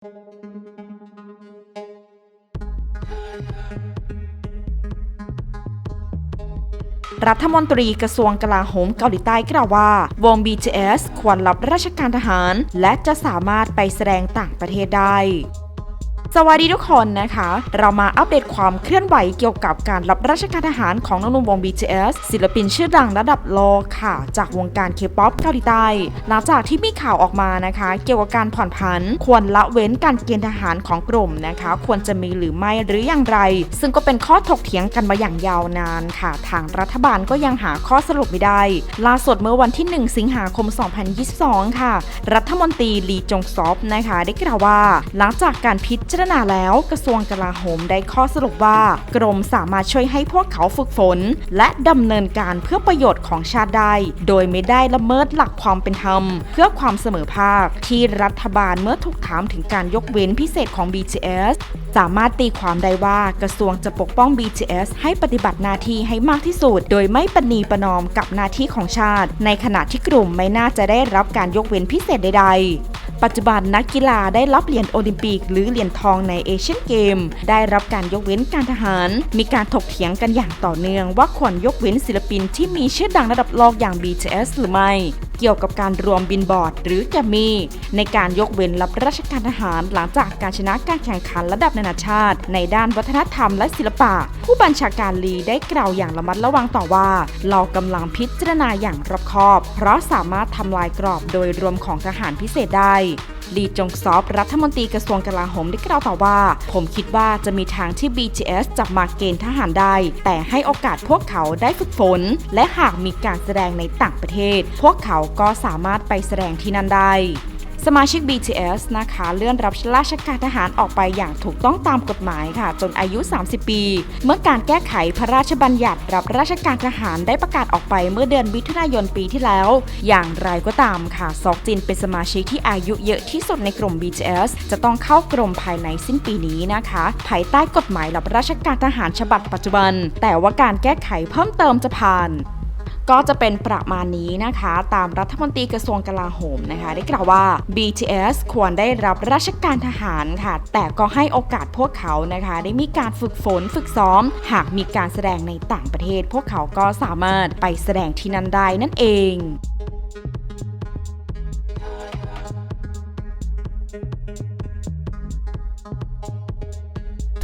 รัฐมนตรีกระทรวงกลาโหมเกาหลีใต้กล่าวว่า วง BTS ควรรับราชการทหาร และจะสามารถไปแสดงต่างประเทศได้ สวัสดีทุกคนนะคะ เรามาอัปเดตความเคลื่อนไหวเกี่ยวกับการรับราชการทหารของนักนุ่มวง BTS ศิลปินชื่อดังระดับโลกค่ะ จากวงการเคป๊อปเกาหลีใต้หลังจากที่มีข่าวออกมานะคะ เกี่ยวกับการผ่อนผัน ควรละเว้นการเกณฑ์ทหารของกลุ่มนะคะ ควรจะมีหรือไม่หรืออย่างไร ซึ่งก็เป็นข้อถกเถียงกันมาอย่างยาวนานค่ะ ทางรัฐบาลก็ยังหาข้อสรุปไม่ได้ ล่าสุดเมื่อวันที่ 1 สิงหาคม 2022 ค่ะ รัฐมนตรีลีจงซอฟนะคะ ได้กล่าวว่า หลังจากการพิจารณาแล้วกระทรวงกลาโหมได้ข้อสรุปว่า กรมสามารถช่วยให้พวกเขาฝึกฝน และดำเนินการเพื่อประโยชน์ของชาติได้ โดยไม่ได้ละเมิดหลักความเป็นธรรม เพื่อความเสมอภาค ที่รัฐบาลเมื่อถูกถามถึงการยกเว้นพิเศษของ BTS สามารถตีความได้ว่ากระทรวงจะปกป้อง BTS ให้ปฏิบัติหน้าที่ให้มากที่สุด โดยไม่ปณีประนอมกับหน้าที่ของชาติ ในขณะที่กลุ่มไม่น่าจะได้รับการยกเว้นพิเศษใดๆ ปัจจุบันนักกีฬาได้รับเหรียญโอลิมปิก หรือเหรียญทองในเอเชียนเกม ได้รับการยกเว้นการทหาร มีการถกเถียงกันอย่างต่อเนื่อง ว่าควรยกเว้นศิลปินที่มีชื่อดังระดับโลกอย่าง BTS หรือไม่ เกี่ยวกับการรวมบินบอร์ด หรือแกมี ในการยกเว้นรับราชการทหาร หลังจากการชนะการแข่งขันระดับนานาชาติ ในด้านวัฒนธรรมและศิลปะ ผู้บัญชาการลีได้กล่าวอย่างระมัดระวังต่อว่า เรากำลังพิจารณาอย่างรอบคอบ เพราะสามารถทำลายกรอบโดยรวมของทหารพิเศษได้ ลีจงซอฟรัฐมนตรีกระทรวงกลาโหมได้กล่าวต่อว่า ผมคิดว่าจะมีทางที่ BTS จะมาเกณฑ์ทหารได้ แต่ให้โอกาสพวกเขาได้ฝึกฝน และหากมีการแสดงในต่างประเทศ พวกเขาก็สามารถไปแสดงที่นั่นได้ สมาชิก BTS นะคะ เลื่อนรับราชการทหารออกไปอย่างถูกต้องตามกฎหมายค่ะ จนอายุ 30 ปี เมื่อการแก้ไขพระราชบัญญัติรับราชการทหารได้ประกาศออกไปเมื่อเดือนมิถุนายนปีที่แล้ว อย่างไรก็ตามค่ะ ซอกจินเป็นสมาชิกที่อายุเยอะที่สุดในกลุ่ม BTS จะต้องเข้ากรมภายในสิ้นปีนี้นะคะ ภายใต้กฎหมายรับราชการทหารฉบับปัจจุบัน แต่ว่าการแก้ไขเพิ่มเติมจะผ่าน ก็จะเป็นประมาณนี้นะคะ ตามรัฐมนตรีกระทรวงกลาโหมนะคะ ได้กล่าวว่า BTS ควรได้รับราชการทหารค่ะ แต่ก็ให้โอกาสพวกเขานะคะ ได้มีการฝึกฝนฝึกซ้อม หากมีการแสดงในต่างประเทศ พวกเขาก็สามารถไปแสดงที่นั่นได้นั่นเอง